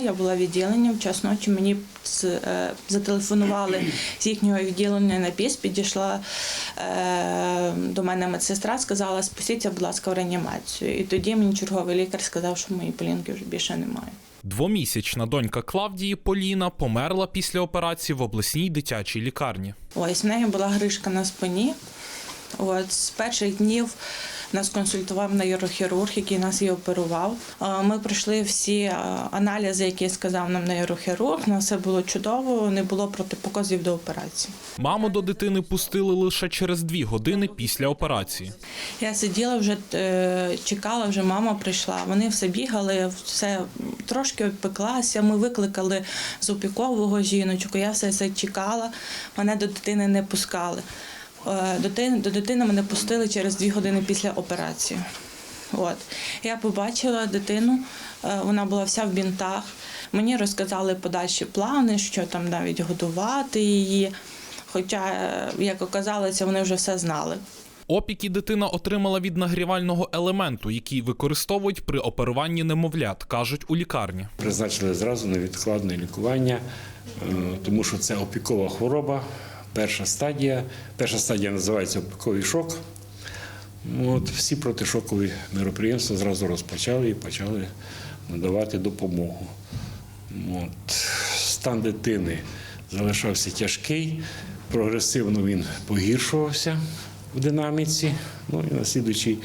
Я була відділенням, в час ночі мені е, зателефонували з їхнього відділення на піс, підійшла е, до мене медсестра, сказала, спустіться, будь ласка, в реанімацію. І тоді мені черговий лікар сказав, що моєї полінки вже більше немає. Двомісячна донька Клавдії Поліна померла після операції в обласній дитячій лікарні. Ось в неї була гришка на спині. От з перших днів нас консультував нейрохірург, який нас і оперував. Е, Ми пройшли всі е, аналізи, які сказав нам нейрохірург. На все було чудово, не було протипоказів до операції. Маму до дитини пустили лише через дві години після операції. Я сиділа вже е, чекала, вже мама прийшла. Вони все бігали, все трошки обпеклася. Ми викликали з опікового жіночку. Я все це чекала. Мене до дитини не пускали. Е, Дитини, до дитини мене пустили через дві години після операції. От я побачила дитину, е, вона була вся в бінтах. Мені розказали подальші плани, що там навіть годувати її. Хоча, е, як оказалося, вони вже все знали. Опіки дитина отримала від нагрівального елементу, який використовують при оперуванні немовлят, кажуть у лікарні. Призначили зразу невідкладне лікування, тому що це опікова хвороба, перша стадія. Перша стадія називається опіковий шок. От, всі протишокові мероприємства зразу розпочали і почали надавати допомогу. От, стан дитини залишався тяжкий, прогресивно він погіршувався в динаміці. Ну і на слідуючий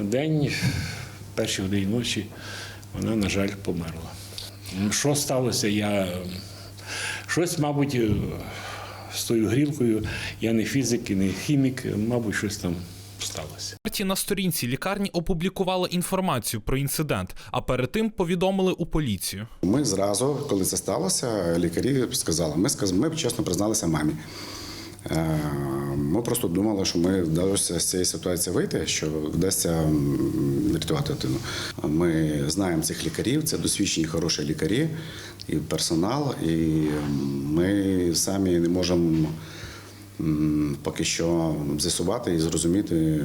день, перші годині ночі, вона, на жаль, померла. Що сталося? Я щось, мабуть, з тою грілкою. Я не фізик і не хімік, мабуть, щось там сталося. Ті на сторінці лікарні опублікували інформацію про інцидент, а перед тим повідомили у поліцію. Ми зразу, коли це сталося, лікарі сказали, ми сказ- ми чесно призналися мамі. Е, Ми просто думали, що ми вдалося з цієї ситуації вийти, що вдасться врятувати дитину. Ми знаємо цих лікарів, це досвідчені хороші лікарі і персонал, і ми самі не можемо поки що з'ясувати і зрозуміти,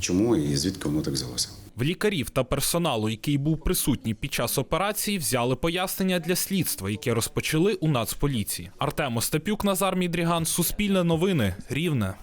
чому і звідки воно так взялося. В лікарів та персоналу, який був присутній під час операції, взяли пояснення для слідства, яке розпочали у Нацполіції. Артем Остапюк, Назар Мідріган, Суспільне новини, Рівне.